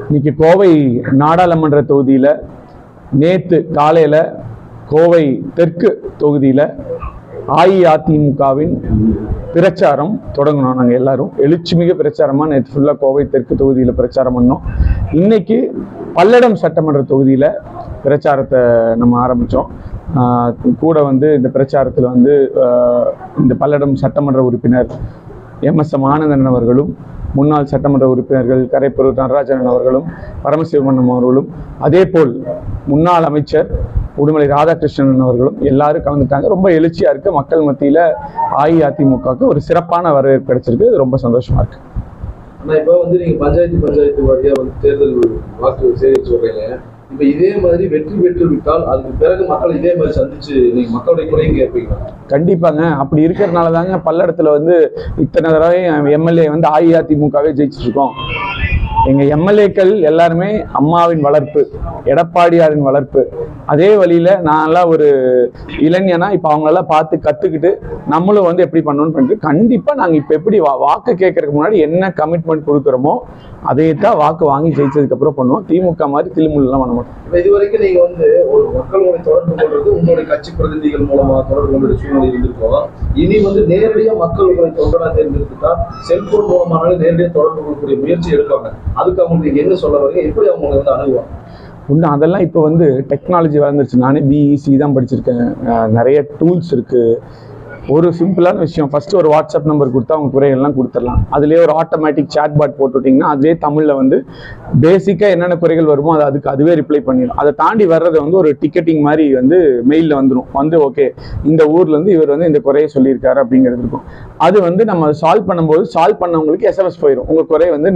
இன்னைக்கு கோவை நாடாளுமன்ற தொகுதியில் நேற்று காலையில் கோவை தெற்கு தொகுதியில் அஇஅதிமுகவின் பிரச்சாரம் தொடங்கினோம் நாங்கள் எல்லாரும் எழுச்சிமிகு பிரச்சாரமாக நேற்று ஃபுல்லாக கோவை தெற்கு தொகுதியில் பிரச்சாரம் பண்ணோம். இன்னைக்கு பல்லடம் சட்டமன்ற தொகுதியில் பிரச்சாரத்தை நம்ம ஆரம்பித்தோம் கூட வந்து இந்த பிரச்சாரத்தில் வந்து இந்த பல்லடம் சட்டமன்ற உறுப்பினர் எம் எஸ் எம் ஆனந்தன் அவர்களும் முன்னாள் சட்டமன்ற உறுப்பினர்கள் கரைப்பூர் நடராஜன் அவர்களும் பரமசிவமன்னம் அவர்களும் அதேபோல் முன்னாள் அமைச்சர் உடுமலை ராதாகிருஷ்ணன் அவர்களும் எல்லாரும் கலந்துட்டாங்க. ரொம்ப எழுச்சியா இருக்கு. மக்கள் மத்தியில அஇஅதிமுகவுக்கு ஒரு சிறப்பான வரவேற்பு கிடைச்சிருக்கு. ரொம்ப சந்தோஷமா இருக்கு. ஆனா இப்ப வந்து நீங்க பஞ்சாயத்து பஞ்சாயத்து வாரியா வந்து தேர்தல் வாக்கு சேகரிச்சு வர்றீங்க. இப்போ இதே மாதிரி வெற்றி பெற்று விட்டால் அதுக்கு பிறகு மக்கள் இதே மாதிரி சந்திச்சு நீங்க மக்களுடைய குறையும் கேட்பீங்க கண்டிப்பாங்க. அப்படி இருக்கிறதுனால தாங்க பல்லடத்துல வந்து இத்தனை தடவை எம்எல்ஏ வந்து அஇஅதிமுகவே ஜெயிச்சிட்டு இருக்கோம் எங்க எம்எல்ஏக்கள் எல்லாருமே அம்மாவின் வளர்ப்பு எடப்பாடியாரின் வளர்ப்பு. அதே வழியில நான்லாம் ஒரு இளைஞனா இப்ப அவங்களெல்லாம் பார்த்து கத்துக்கிட்டு நம்மளும் வந்து எப்படி பண்ணணும்னு பண்ணிட்டு கண்டிப்பா நாங்க இப்ப எப்படி வா- வாக்கு கேட்கறதுக்கு முன்னாடி என்ன கமிட்மெண்ட் கொடுக்குறோமோ அதே தான் வாக்கு வாங்கி ஜெயிச்சதுக்கப்புறம் பண்ணுவோம். திமுக மாதிரி தில்முல்லாம் பண்ண மாட்டோம். இப்போ இது வரைக்கும் நீங்க வந்து ஒரு மக்களோட தொடர்பு கொள்வது உங்களுடைய கட்சி பிரதிநிதிகள் மூலமாக தொடர்பு கொண்ட சூழ்நிலை இருந்திருக்கோம் இனி வந்து நேரடியா மக்கள் உங்களை தொண்டனா தேர்ந்தெடுத்துட்டா செல்போன் மூலமானாலும் நேரடியா தொடர்பு கொள்ளக்கூடிய முயற்சி எடுப்பாங்க. அதுக்கு அவங்களுக்கு நீங்க என்ன சொல்ல வரீங்க? எப்படி அவங்க வந்து அணுகுவாங்க? ஒன்று அதெல்லாம் இப்போ வந்து டெக்னாலஜி வளர்ந்துருச்சு. நானே பிஇசி தான் படிச்சிருக்கேன். நிறைய டூல்ஸ் இருக்கு. ஒரு சிம்பிளான விஷயம். ஃபர்ஸ்ட் ஒரு வாட்ஸ்அப் நம்பர் கொடுத்தா அவங்க குறைகள்லாம் கொடுத்துடலாம். அதுலேயே ஒரு ஆட்டோமேட்டிக் சாட் பாட் போட்டு விட்டிங்கன்னா அதுவே தமிழில் வந்து பேசிக்காக என்னென்ன குறைகள் வருமோ அது அதுக்கு அதுவே ரிப்ளை பண்ணிடும் அதை தாண்டி வர்றது வந்து ஒரு டிக்கெட்டிங் மாதிரி வந்து மெயிலில் வந்துடும் வந்து ஓகே இந்த ஊர்லேருந்து இவர் வந்து இந்த குறையை சொல்லியிருக்காரு அப்படிங்கிறது இருக்கும். அது வந்து நம்ம சால்வ் பண்ணும்போது சால்வ் பண்ணவங்களுக்கு எஸ்எம்எஸ் போயிடும் உங்கள் குறை வந்து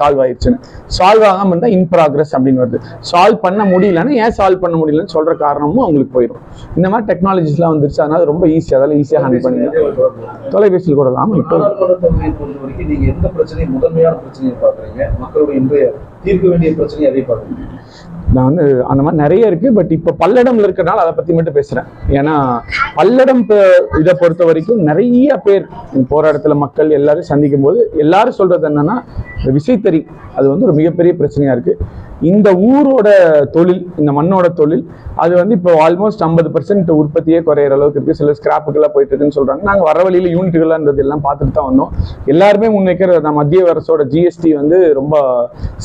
சால்வ் ஆயிடுச்சுன்னு. சால்வ் ஆகாமல் இருந்தால் இன் ப்ராக்ரஸ் அப்படின்னு வருது. சால்வ் பண்ண முடியலன்னா ஏன் சால்வ் பண்ண முடியலன்னு சொல்கிற காரணமும் அவங்களுக்கு போயிடும் இந்த மாதிரி டெக்னாலஜிஸ்லாம் வந்துருச்சு. அதனால் ரொம்ப ஈஸி அதெல்லாம் ஈஸியாக ஹேண்டில் பண்ணிக்கலாம் தொலைபேசியில் கூட இல்லாமல் இப்போ நாடாளுமன்ற தொகுதியை பொறுத்த வரைக்கும் நீங்க எந்த பிரச்சனையும் முதன்மையான பிரச்சனையை பாக்குறீங்க மக்களுடைய இன்றைய தீர்க்க வேண்டிய பிரச்சனையை அதை பாக்குறீங்க நான் வந்து அந்த மாதிரி நிறைய இருக்கு. பட் இப்போ பல்லடம்ல இருக்கறனால அதை பத்தி மட்டும் பேசுறேன். ஏன்னா பல்லடம் இதை பொறுத்த வரைக்கும் நிறைய பேர் போராட்டத்துல மக்கள் எல்லாரும் சந்திக்கும் போது எல்லாரும் சொல்றது என்னன்னா விசைத்தறி அது வந்து ஒரு மிகப்பெரிய பிரச்சனையா இருக்கு. இந்த ஊரோட தொழில் இந்த மண்ணோட தொழில் அது வந்து இப்போ ஆல்மோஸ்ட் ஐம்பது பர்சன்ட் உற்பத்தியே குறையிற அளவுக்கு இருக்குது சில ஸ்கிராப்புக்கெல்லாம் போயிட்டு இருக்குன்னு சொல்கிறாங்க நாங்கள் வர வழியில யூனிட்டுகளாக இருந்தது எல்லாம் பார்த்துட்டு தான் வந்தோம். எல்லாருமே முன்வைக்கிற அந்த மத்திய அரசோட ஜிஎஸ்டி வந்து ரொம்ப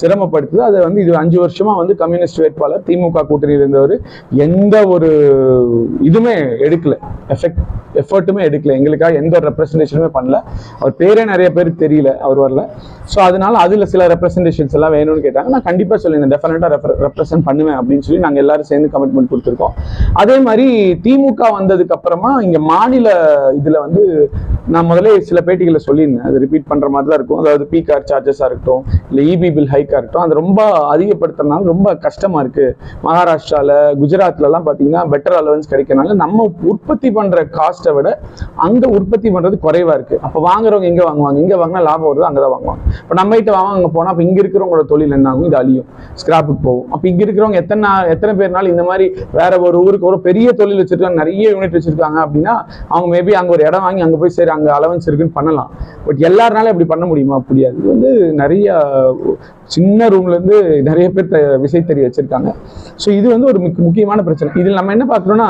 சிரமப்படுத்துது. அதை வந்து இது அஞ்சு வருஷமாக வந்து கம்யூனிஸ்ட் வேட்பாளர் திமுக கூட்டணியில் இருந்தவர் எந்த ஒரு இதுவுமே எடுக்கல. எஃபெக்ட் எஃபர்ட்டுமே எடுக்கல. எங்களுக்காக எந்த ஒரு ரெப்ரஸன்டேஷனுமே பண்ணல. அவர் பேரே நிறைய பேருக்கு தெரியல. அவர் வரல. ஸோ அதனால அதில் சில ரெப்ரஸன்டேஷன்ஸ் எல்லாம் வேணும்னு கேட்டாங்க. நான் கண்டிப்பாக சொல்லி டெஃபினட்டாக ரெப்ரசென்ட் பண்ணுவேன் அப்படின்னு சொல்லி நாங்க எல்லாரும் சேர்ந்து கமிட்மெண்ட் கொடுத்துருக்கோம். அதே மாதிரி திமுக வந்ததுக்கு அப்புறமா இங்க மாநில இதுல வந்து நான் முதல்ல சில பேட்டிகளை சொல்லியிருந்தேன். அது ரிப்பீட் பண்ற மாதிரி தான் இருக்கும். அதாவது பி கார் இருக்கட்டும் இல்லை இபி பில் ஹைக்கா இருக்கட்டும் அது ரொம்ப அதிகப்படுத்துறதுனால ரொம்ப கஷ்டமா இருக்கு. மகாராஷ்டிராவில் குஜராத்ல எல்லாம் பாத்தீங்கன்னா பெட்டர் அலவன்ஸ் கிடைக்கிறனால நம்ம உற்பத்தி பண்ற காஸ்ட்டை விட அங்க உற்பத்தி பண்றது குறைவா இருக்கு. அப்ப வாங்குறவங்க எங்க வாங்குவாங்க. இங்கே வாங்கினா லாபம் வருது அங்கதான் வாங்குவாங்க. இப்ப நம்ம கிட்ட வாங்க அங்கே போனா அப்ப இங்க இருக்கிறவங்களோட தொழில் என்ன ஆகும்? இது அழியும். ஸ்கிராப்புக்கு போகும். அப்ப இங்க இருக்கிறவங்க எத்தனை எத்தனை பேர்னால இந்த மாதிரி வேற ஒரு ஊருக்கு ஒரு பெரிய தொழில் வச்சிருக்காங்க நிறைய யூனிட் வச்சிருக்காங்க அப்படின்னா அவங்க மேபி அங்க ஒரு இடம் வாங்கி அங்க போய் சரி அங்க அலவன்ஸ் இருக்குன்னு பண்ணலாம். பட் எல்லாருனாலும் இப்படி பண்ண முடியுமா? முடியாது இது வந்து நிறைய சின்ன ரூம்லேருந்து நிறைய பேர் த- தெரிய வச்சுருக்காங்க. ஸோ இது வந்து ஒரு முக்கியமான பிரச்சனை. இதில் நம்ம என்ன பார்க்குறோம்னா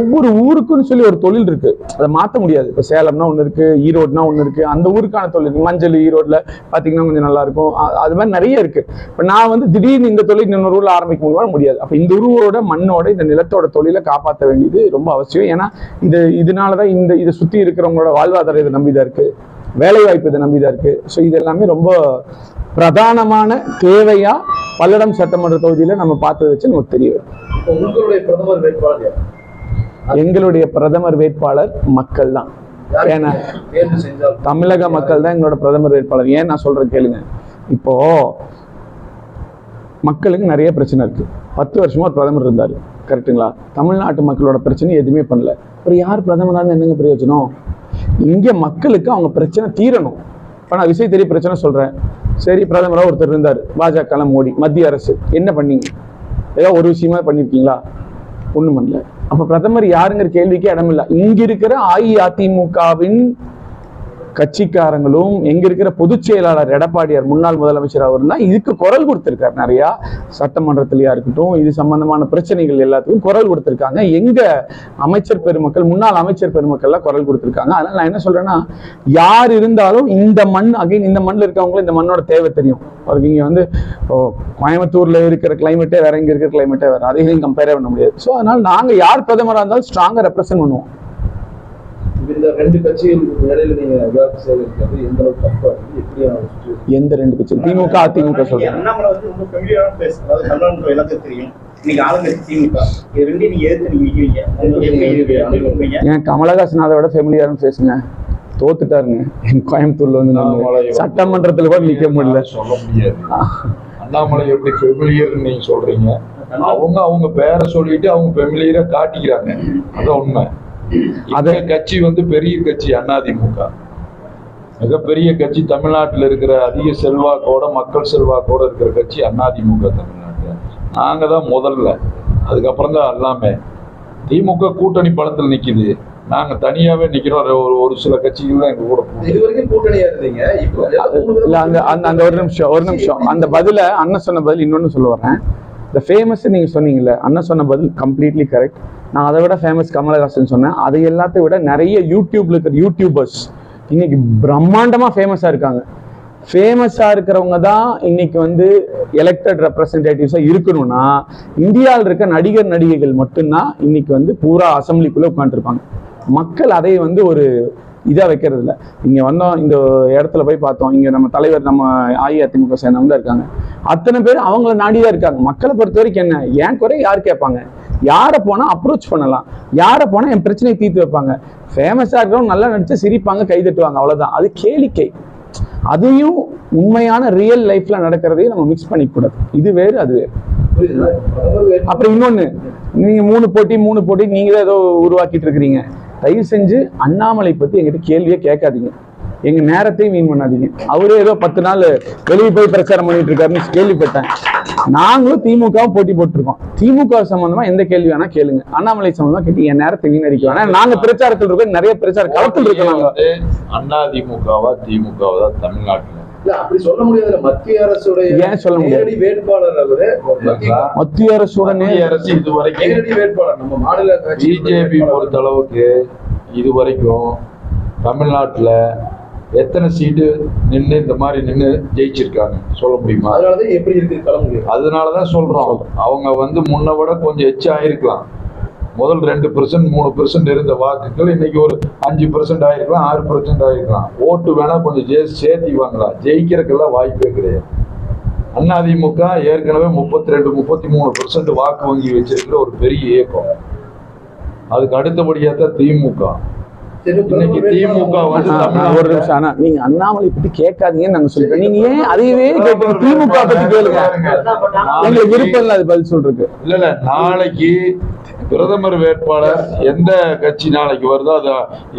ஒவ்வொரு ஊருக்குன்னு சொல்லி ஒரு தொழில் இருக்குது அதை மாற்ற முடியாது. இப்போ சேலம்னா ஒன்று இருக்குது ஈரோடுனா ஒன்று இருக்குது அந்த ஊருக்கான தொழில் மஞ்சள் ஈரோட்டில் பார்த்தீங்கன்னா கொஞ்சம் நல்லாயிருக்கும் அது மாதிரி நிறைய இருக்குது இப்போ நான் வந்து திடீர்னு இந்த தொழில் இன்னொரு ஊரில் ஆரம்பிக்க முடியாது முடியாது. அப்போ இந்த ஊரோட மண்ணோட இந்த நிலத்தோட தொழிலை காப்பாற்ற வேண்டியது ரொம்ப அவசியம். ஏன்னா இது இதனால தான் இந்த இதை சுற்றி இருக்கிறவங்களோட வாழ்வாதாரம் இதை நம்பி தான் இருக்கு. வேலை வாய்ப்பு இதை நம்பி தான் இருக்குது ஸோ இது எல்லாமே ரொம்ப பிரதானமான தேவையா பல்லடம் சட்டமன்ற தொகுதியில நம்ம பார்த்ததை வச்சு நமக்கு தெரிய? எங்களுடைய பிரதமர் வேட்பாளர் மக்கள் தான். ஏன்னா தமிழக மக்கள் தான் எங்களோட பிரதமர் வேட்பாளர். ஏன் நான் சொல்றேன் கேளுங்க. இப்போ மக்களுக்கு நிறைய பிரச்சனை இருக்கு. பத்து வருஷமா ஒரு பிரதமர் இருந்தாரு. கரெக்ட்டுங்களா? தமிழ்நாட்டு மக்களோட பிரச்சனை எதுவுமே பண்ணல. அப்புறம் யார் பிரதமராக என்னங்க பிரயோஜனம்? இங்க மக்களுக்கு அவங்க பிரச்சனை தீரணும். இப்போ நான் விசை தெரிய பிரச்சனை சொல்றேன். சரி பிரதமராக ஒருத்தர் இருந்தார். பாஜக மோடி. மத்திய அரசு. என்ன பண்ணீங்க? ஏதோ ஒரு விஷயமா பண்ணியிருக்கீங்களா ஒண்ணும் பண்ணல. அப்ப பிரதமர் யாருங்கிற கேள்விக்கே இடமில்ல இங்க இருக்கிற அஇஅதிமுகவின் கட்சிக்காரங்களும் எங்க இருக்கிற பொதுச் செயலாளர் எடப்பாடியார் முன்னாள் முதலமைச்சர் அவர் தான் இதுக்கு குரல் கொடுத்திருக்காரு நிறையா. சட்டமன்றத்திலயா இருக்கட்டும் இது சம்பந்தமான பிரச்சனைகள் எல்லாத்துக்கும் குரல் கொடுத்திருக்காங்க. எங்க அமைச்சர் பெருமக்கள் முன்னாள் அமைச்சர் பெருமக்கள்லாம் குரல் கொடுத்திருக்காங்க. அதனால நான் என்ன சொல்றேன்னா யார் இருந்தாலும் இந்த மண் அகைன் இந்த மண்ணில் இருக்கவங்களும் இந்த மண்ணோட தேவை தெரியும். அவருக்கு இங்க வந்து கோயம்புத்தூர்ல இருக்கிற கிளைமேட்டே வேற இங்க இருக்கிற கிளைமேட்டே வேற. அதையும் கம்பேரே பண்ண முடியாது. ஸோ அதனால நாங்க யார் பிரதமராக இருந்தாலும் ஸ்ட்ராங்கா ரெப்ரசென்ட் பண்ணுவோம். இந்த ரெண்டு கட்சிகளுக்கு இடையில நீங்க விவாதம் செய்யறது எந்த அளவுக்கு தப்பா இருக்கு? situation? எந்த ரெண்டு கட்சி திமுக அதிமுக சொல்றேன் அண்ணாமலை வந்து ரொம்ப ஃபெமிலியரான பிளேஸ் அதாவது தமிழ்நாடு எல்லாத்துக்கும் தெரியும். இன்னைக்கு ஆளுங்கட்சி திமுக. இது ரெண்டையும் நீங்க எதிர்த்து நீங்க நிக்கிறீங்க உங்களுக்கு எப்படி இருக்கு எப்படி பண்ணுவீங்க ஏன் கமலஹாசன் அதை விட ஃபெமிலியாரும் பேசுங்க. தோத்துட்டாருங்க. என் கோயம்புத்தூர்ல வந்து சட்டமன்றத்துல கூட நிக்க முடியல. சொல்ல முடியாது. அண்ணாமலை எப்படி ஃபெமிலியர் நீங்க சொல்றீங்க? அவங்க அவங்க பேரை சொல்லிட்டு அவங்க ஃபெமிலியரை காட்டிக்கிறாங்க. அதான் உண்மை. அந்த கட்சி வந்து பெரிய கட்சி அதிமுக மிகப்பெரிய கட்சி தமிழ்நாட்டில் இருக்கிற அதிக செல்வாக்கோட மக்கள் செல்வாக்கோட இருக்கிற கட்சி அதிமுக தமிழ்நாட்டில் நாங்க தான் முதல்ல. அதுக்கப்புறம் தான் எல்லாமே. திமுக கூட்டணி பலத்தில் நிக்குது. நாங்க தனியாவே நிக்கிறோம். ஒரு ஒரு சில கட்சிகள் தான் எங்க கூட போகுது. இது வரைக்கும் கூட்டணியா இருந்தீங்க? இல்ல அந்த அந்த அந்த ஒரு நிமிஷம் ஒரு நிமிஷம். அந்த பதில அண்ணன் சொன்ன பதில் இன்னொன்னு சொல்ல வரேன் இந்த ஃபேமஸ் நீங்க சொன்னீங்கல்ல அண்ணன் சொன்ன பதில் கம்ப்ளீட்லி கரெக்ட் நான் அதை விட ஃபேமஸ் கமலஹாசன் சொன்னேன். அது எல்லாத்தையும் விட நிறைய யூடியூப்ல இருக்கிற யூடியூபர்ஸ் இன்னைக்கு பிரம்மாண்டமா ஃபேமஸா இருக்காங்க. ஃபேமஸா இருக்கிறவங்க தான் இன்னைக்கு வந்து எலெக்டட் ரெப்ரசன்டேட்டிவ்ஸா இருக்கணும்னா இந்தியாவில் இருக்க நடிகர் நடிகைகள் மட்டும்தான் இன்னைக்கு வந்து பூரா அசம்பிளிக்குள்ள உட்காந்துருப்பாங்க மக்கள் அதை வந்து ஒரு இதா வைக்கிறது இல்ல. இங்க வந்தோம் இந்த இடத்துல போய் பார்த்தோம். இங்க நம்ம தலைவர் நம்ம அஇஅதிமுக சேர்ந்தவங்க தான் இருக்காங்க. அத்தனை பேர் அவங்கள நாடி தான் இருக்காங்க. மக்களை பொறுத்த வரைக்கும் என்ன? ஏன் குறை? யார் கேட்பாங்க? யாரை போனா அப்ரோச் பண்ணலாம். யாரை போனா என் பிரச்சனையை தீர்த்து வைப்பாங்க. ஃபேமஸாக இருக்கிறவங்க நல்லா நடிச்சு சிரிப்பாங்க கை தட்டுவாங்க அவ்வளவுதான். அது கேளிக்கை. அதையும் உண்மையான ரியல் லைஃப்ல நடக்கிறதையும் நம்ம மிக்ஸ் பண்ணிக்கூடாது. இது வேறு அது வேறு. அப்புறம் இன்னொன்னு நீங்க மூணு போட்டி மூணு போட்டி நீங்களே தான் ஏதோ உருவாக்கிட்டு இருக்கிறீங்க. தயவு செஞ்சு அண்ணாமலை பத்தி எங்கிட்ட கேள்வியே கேட்காதீங்க. எங்க நேரத்தையும் வீண் பண்ணாதீங்க. அவரே ஏதோ பத்து நாள் வெளியே போய் பிரச்சாரம் பண்ணிட்டு இருக்காருன்னு கேள்விப்பட்டேன். நாங்களும் திமுகவும் போட்டி போட்டிருக்கோம். திமுக சம்பந்தமா எந்த கேள்வி வேணா கேளுங்க. அண்ணாமலை சம்பந்தமா கேட்டு என் நேரத்தை வீணடிக்க வேணாம். நாங்க பிரச்சாரத்தில் இருக்கோம் நிறைய பிரச்சார களத்தில் இருக்கோம் அதிமுகவா திமுகவா தான் தமிழ்நாட்டுல? இல்ல அப்படி சொல்ல முடியாதுல்ல மத்திய அரசுடைய ஏன் சொல்ல முடியாது? நேரடி வேட்பாளர் அவரு. மத்திய மத்திய அரசுடனே மத்திய அரசு இது வரைக்கும் நேரடி வேட்பாளர். நம்ம மாநில பிஜேபி பொறுத்த அளவுக்கு இது வரைக்கும் தமிழ்நாட்டுல எத்தனை சீட்டு நின்று இந்த மாதிரி நின்று ஜெயிச்சிருக்காங்க? சொல்ல முடியுமா? அதனாலதான் எப்படி இருக்கு முடியும். அதனாலதான் சொல்றோம். அவங்க வந்து முன்ன விட கொஞ்சம் எச்சா ஆயிருக்கலாம். முதல் ரெண்டு பெர்சன்ட் மூணு பெர்சன்ட் இருந்த வாக்குகள் இன்னைக்கு ஒரு அஞ்சு பெர்சன்ட் ஆயிருக்கலாம் ஆறு பெர்சன்ட் ஆயிருக்கலாம். ஓட்டு வேணா கொஞ்சம் ஜெய சேர்த்தி வாங்கலாம் ஜெயிக்கிறதுக்கெல்லாம் வாய்ப்பே கிடையாது. அதிமுக ஏற்கனவே முப்பத்தி ரெண்டு முப்பத்தி மூணு பெர்சன்ட் வாக்கு வங்கி வச்சிருக்கிற ஒரு பெரிய இயக்கம். அதுக்கு அடுத்தபடியா தான் திமுக. ஒரு நிமிஷம். ஆனா நீங்க அண்ணாமலை பத்தி கேட்காதீங்கன்னு நாங்க சொல்றோம். நீங்க ஏன் அதையவே திமுக பத்தி கேளுங்க. எங்களுக்கு விருப்பம் இல்ல அது பதில் சொல்றதுக்கு. இல்ல இல்ல. நாளைக்கு பிரதமர் வேட்பாளர் எந்த கட்சி நாளைக்கு வருதோ அதை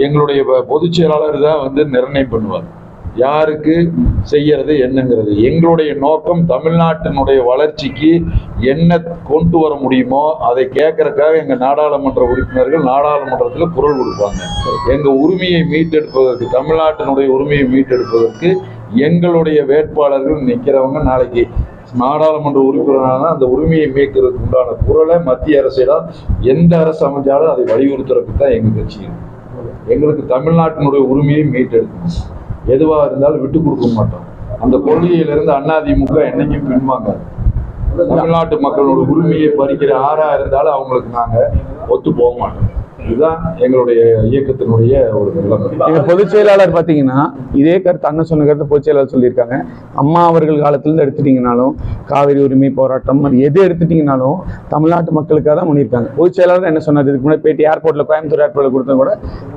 எங்களுடைய பொதுச் செயலாளர் தான் வந்து நிர்ணயம் பண்ணுவார். யாருக்கு செய்யறது என்னங்கிறது? எங்களுடைய நோக்கம் தமிழ்நாட்டினுடைய வளர்ச்சிக்கு என்ன கொண்டு வர முடியுமோ அதை கேட்கறதுக்காக எங்க நாடாளுமன்ற உறுப்பினர்கள் நாடாளுமன்றத்தில் குரல் கொடுப்பாங்க. எங்க உரிமையை மீட்டெடுப்பதற்கு தமிழ்நாட்டினுடைய உரிமையை மீட்டெடுப்பதற்கு எங்களுடைய வேட்பாளர்கள் நிற்கிறவங்க நாளைக்கு. நாடாளுமன்ற உறுப்பினரான அந்த உரிமையை மீட்கிறதுக்கு உண்டான குரலை மத்திய அரசிடம் எந்த அரசு அமைஞ்சாலும் அதை வலியுறுத்துறதுக்கு தான் எங்கள் கட்சி எங்களுக்கு தமிழ்நாட்டினுடைய உரிமையை மீட்டெடுக்கணும். எதுவாக இருந்தாலும் விட்டு கொடுக்க மாட்டோம். அந்த கொள்கையிலிருந்து அதிமுக என்னைக்கும் பின்வாங்காது. தமிழ்நாட்டு மக்களோட உரிமையை பறிக்கிற ஆறா இருந்தாலும் அவங்களுக்கு நாங்கள் ஒத்து போக மாட்டோம். இதுதான் எங்களுடைய இயக்கத்தினுடைய ஒரு நிலைமை. எங்க பொதுச் செயலாளர் பாத்தீங்கன்னா இதே கருத்து அண்ணன் சொன்ன கருத்து பொதுச் செயலாளர் சொல்லியிருக்காங்க. அம்மா அவர்கள் காலத்துல இருந்து எடுத்துட்டீங்கனாலும் காவிரி உரிமை போராட்டம் அது எது எடுத்துட்டீங்கனாலும் தமிழ்நாட்டு மக்களுக்காக தான் பண்ணியிருக்காங்க பொதுச் செயலாளர் என்ன சொன்னார்? இதுக்கு முன்னாடி பேட்டி ஏர்போர்ட்ல கோயம்புத்தூர் ஏர்போர்ட்ல கொடுத்தா கூட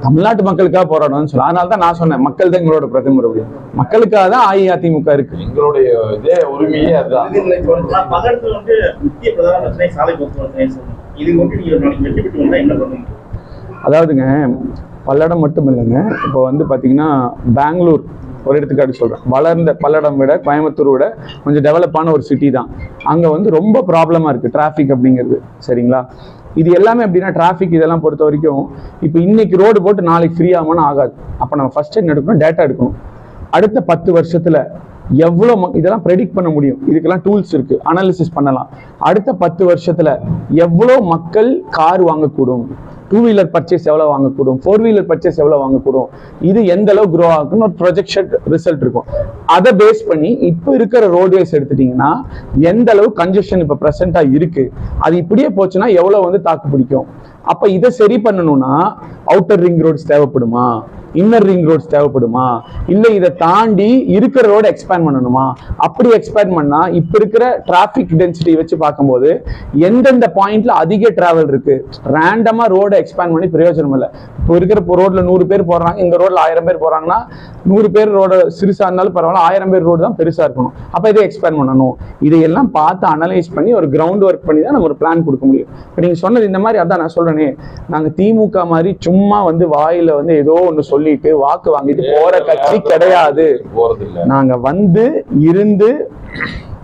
தமிழ்நாட்டு மக்களுக்காக போராடணும்னு சொல்லி அதனால தான் நான் சொன்னேன் மக்கள் தான் எங்களோட பிரதமர் அப்படின்னு. மக்களுக்காக தான் அஇஅதிமுக இருக்கு. எங்களுடைய இதே உரிமையே அதுதான். பகரத்துல வந்து முக்கிய பிரதான பிரச்சனை சாலை போக்குவரத்து இது கொண்டு நீங்க ஒரு நாளைக்கு வெற்றி பெற்று வந்தா என்ன பண்ணுவீங்க? அதாவதுங்க பல்லடம் மட்டும் இல்லைங்க. இப்போ வந்து பார்த்தீங்கன்னா பெங்களூர் ஒரு எடுத்துக்காட்டு சொல்கிறேன் வளர்ந்த பல்லடம் விட கோயம்புத்தூர் விட கொஞ்சம் டெவலப்பான ஒரு சிட்டி தான். அங்கே வந்து ரொம்ப ப்ராப்ளமாக இருக்குது டிராஃபிக் அப்படிங்கிறது. சரிங்களா? இது எல்லாமே அப்படின்னா டிராஃபிக் இதெல்லாம் பொறுத்த வரைக்கும் இப்போ இன்னைக்கு ரோடு போட்டு நாளைக்கு ஃப்ரீ ஆகாது. அப்போ நம்ம ஃபர்ஸ்ட் என்ன எடுக்கணும்? டேட்டா எடுக்கணும். அடுத்த பத்து வருஷத்துல எவ்வளோ மக்- இதெல்லாம் ப்ரெடிக்ட் பண்ண முடியும்? இதுக்கெல்லாம் டூல்ஸ் இருக்கு. அனாலிசிஸ் பண்ணலாம். அடுத்த பத்து வருஷத்துல எவ்வளோ மக்கள் கார் வாங்கக்கூடும்? டூ வீலர் பர்ச்சேஸ் எவ்வளோ வாங்கக்கூடும்? ஃபோர் வீலர் பர்ச்சேஸ் எவ்வளோ வாங்கக்கூடும்? இது எந்த அளவு க்ரோ ஆகும்னு ஒரு ப்ரொஜெக்ஷன் ரிசல்ட் இருக்கும். அதை பேஸ் பண்ணி இப்போ இருக்கிற ரோட்வேஸ் எடுத்துட்டீங்கன்னா எந்த அளவு கன்ஜெஷன் இப்போ ப்ரெசென்ட்டாக இருக்கு? அது இப்படியே போச்சுன்னா எவ்வளோ வந்து தாக்கு பிடிக்கும்? அப்போ இதை சரி பண்ணணும்னா அவுட்டர் ரிங் ரோட்ஸ் தேவைப்படுமா? இன்னர் ரிங் ரோட்ஸ் தேவைப்படுமா? இல்லை இதை தாண்டி இருக்கிற ரோட எக்ஸ்பேண்ட் பண்ணணுமா? அப்படி எக்ஸ்பேண்ட் பண்ணால் இப்போ இருக்கிற டிராஃபிக் டென்சிட்டி வச்சு பார்க்கும்போது எந்தெந்த பாயிண்ட்ல அதிக டிராவல் இருக்கு? ரேண்டமாக ரோடை எக்ஸ்பேண்ட் பண்ணி பிரயோஜனம் இல்லை. இப்போ இருக்கிற ரோட்ல நூறு பேர் போடுறாங்க இந்த ரோட்ல ஆயிரம் பேர் போறாங்கன்னா நூறு பேர் ரோட சிறுசா இருந்தாலும் பரவாயில்ல ஆயிரம் பேர் ரோடு தான் பெருசா இருக்கணும். அப்போ இதை எக்ஸ்பேண்ட் பண்ணணும். இதையெல்லாம் பார்த்து அனலைஸ் பண்ணி ஒரு கிரவுண்ட் ஒர்க் பண்ணி தான் நம்ம ஒரு பிளான் கொடுக்க முடியும். இப்போ நீங்க சொன்னது இந்த மாதிரி அதான் நான் சொல்றேனே. நாங்கள் திமுக மாதிரி சும்மா வந்து வாயில வந்து ஏதோ ஒன்று சொல்லி சொல்லிட்டு வாக்கு வாங்கிட்டு போற கட்சி கிடையாது. போறது இல்ல நாங்க வந்து இருந்து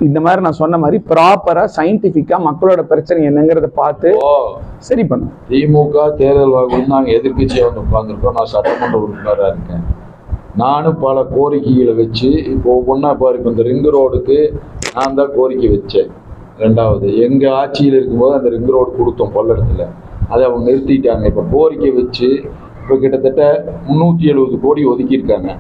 இந்த மாதிரி நான் சொன்ன மாதிரி ப்ராப்பரா சயின்டிபிக்கா மக்களோட பிரச்சனை என்னங்கிறத பார்த்து சரி பண்ணும் திமுக தேர்தல் வாக்குறுதி நாங்கள் எதிர்க்கட்சியாக வந்து உட்காந்துருக்கோம் நான் சட்டமன்ற உறுப்பினராக இருக்கேன். நானும் பல கோரிக்கைகளை வச்சு இப்போ ஒவ்வொன்றா பாரு இப்போ இந்த ரிங்கு ரோடுக்கு நான் தான் கோரிக்கை வச்சேன். ரெண்டாவது எங்கள் ஆட்சியில் இருக்கும்போது அந்த ரிங் ரோடு கொடுத்தோம் பல்லடத்தில் அதை அவங்க நிறுத்திட்டாங்க. இப்போ கோரிக்கை வச்சு இப்போ கிட்டத்தட்ட முந்நூற்றி எழுபது கோடி ஒதுக்கியிருக்காங்க.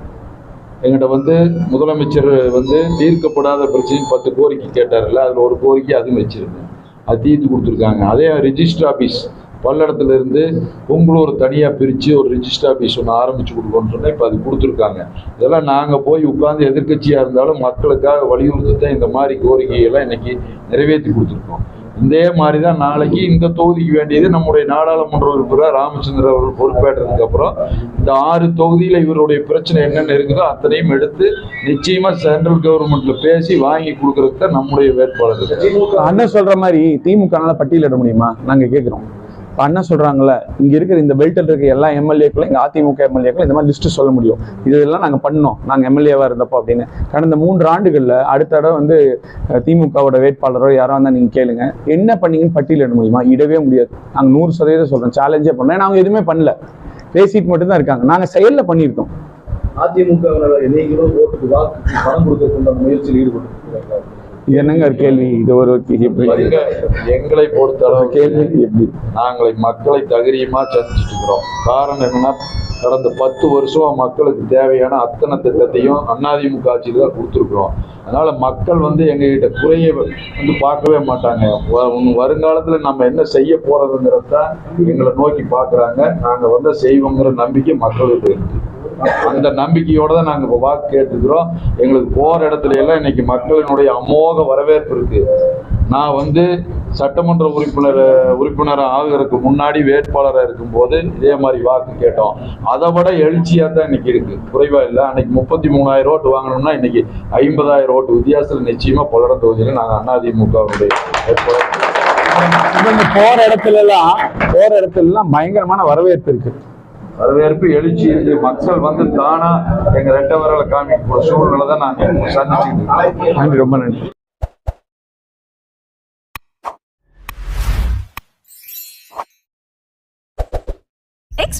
எங்கிட்ட வந்து முதலமைச்சர் வந்து தீர்க்கப்படாத பிரச்சனை பத்து கோரிக்கை கேட்டார்ல அதில் ஒரு கோரிக்கை அதுவும் வச்சுருந்தேன். அது தீர்த்து கொடுத்துருக்காங்க. அதே ரிஜிஸ்டர் ஆஃபீஸ் பல்லடத்துல இருந்து பொங்கலூர் தனியாக பிரித்து ஒரு ரிஜிஸ்டர் ஆஃபீஸ் ஒன்று ஆரம்பித்து கொடுக்கணும்னு சொன்னால் இப்போ அது கொடுத்துருக்காங்க. இதெல்லாம் நாங்கள் போய் உட்காந்து எதிர்க்கட்சியாக இருந்தாலும் மக்களுக்காக வலியுறுத்தி தான் இந்த மாதிரி கோரிக்கையெல்லாம் இன்றைக்கி நிறைவேற்றி கொடுத்துருக்கோம். இதே மாதிரி தான் நாளைக்கு இந்த தொகுதிக்கு வேண்டியது நம்முடைய நாடாளுமன்ற உறுப்பினர் ராமச்சந்திரன் அவர்கள் பொறுப்பேற்றதுக்கு அப்புறம் இந்த ஆறு தொகுதியில் இவருடைய பிரச்சனை என்னென்ன இருக்குதோ அத்தனையும் எடுத்து நிச்சயமா சென்ட்ரல் கவர்மெண்ட்ல பேசி வாங்கி கொடுக்கறதுக்கு தான் நம்முடைய வேட்பாளர் அண்ணன் சொல்ற மாதிரி திமுகனால பட்டியலிட முடியுமா? நாங்க கேட்குறோம் இப்போ அண்ணன் சொல்கிறாங்களே இங்கே இருக்கிற இந்த பெல்ட்டில் இருக்க எல்லா எம்எல்ஏக்களும் இங்கே அதிமுக எம்எல்ஏக்களும் இந்த மாதிரி லிஸ்ட்டு சொல்ல முடியும் இதெல்லாம் நாங்கள் பண்ணோம். நாங்கள் எம்எல்ஏவாக இருந்தப்போ அப்படின்னு. கடந்த மூன்று ஆண்டுகளில் அடுத்த தடவை வந்து திமுகவோட வேட்பாளரோ யாரோ இருந்தால் நீங்கள் கேளுங்க. என்ன பண்ணீங்கன்னு பட்டியலிட முடியுமா? இடவே முடியாது. நாங்கள் நூறு சதவீதம் சொல்கிறோம் சேலஞ்சே பண்ணோம். நாங்கள் அவங்க எதுவுமே பண்ணல. பேசிட்டு மட்டும்தான் இருக்காங்க. நாங்கள் செயலில் பண்ணியிருக்கோம். அதிமுக நீங்களும் ஓட்டுக்கு வாக்கு பணம் கொடுக்கக்கூடிய முயற்சியில் ஈடுபட்டு இது என்னங்க ஒரு கேள்வி? இது ஒரு எப்படி? எங்க எங்களை பொறுத்தளவு கேள்வி எப்படி? நாங்களை மக்களை தகரியமா சந்திச்சுட்டு இருக்கிறோம். காரணம் என்னன்னா கடந்த பத்து வருஷமா மக்களுக்கு தேவையான அத்தனை திட்டத்தையும் அதிமுக ஆட்சியில் தான் கொடுத்துருக்குறோம். அதனால மக்கள் வந்து எங்ககிட்ட குறைய வந்து பார்க்கவே மாட்டாங்க. வருங்காலத்துல நம்ம என்ன செய்ய போறதுங்கிறத எங்களை நோக்கி பார்க்கறாங்க. நாங்க வந்து செய்வோங்கிற நம்பிக்கை மக்களுக்கு இருக்கு. அந்த நம்பிக்கையோட தான் நாங்கள் இப்போ வாக்கு கேட்டுக்கிறோம் எங்களுக்கு போகிற இடத்துல எல்லாம் இன்னைக்கு மக்களினுடைய அமோக வரவேற்பு இருக்கு. நான் வந்து சட்டமன்ற உறுப்பினர் உறுப்பினராக ஆகிறதுக்கு முன்னாடி வேட்பாளராக இருக்கும்போது இதே மாதிரி வாக்கு கேட்டோம். அதை விட எழுச்சியாக தான் இன்னைக்கு இருக்கு. குறைவாக இல்லை. அன்னைக்கு முப்பத்தி மூணாயிரம் ஓட்டு வாங்கணும்னா இன்னைக்கு ஐம்பதாயிரம் ஓட்டு வித்தியாசத்தில் நிச்சயமாக பல்லடம் தொகுதியில் நாங்கள் அதிமுகவுடைய வேட்பாளர். போற இடத்துல எல்லாம் போற இடத்துல எல்லாம் பயங்கரமான வரவேற்பு இருக்கு. வரவேற்பு எழுச்சி மக்கள் வந்து தானா எங்க ரெட்டவர்களை வரல காமிக்கிற சூழ்நிலை தான் நாங்கள் சந்திச்சுக்கிட்டு இருக்கோம். ரொம்ப நன்றி.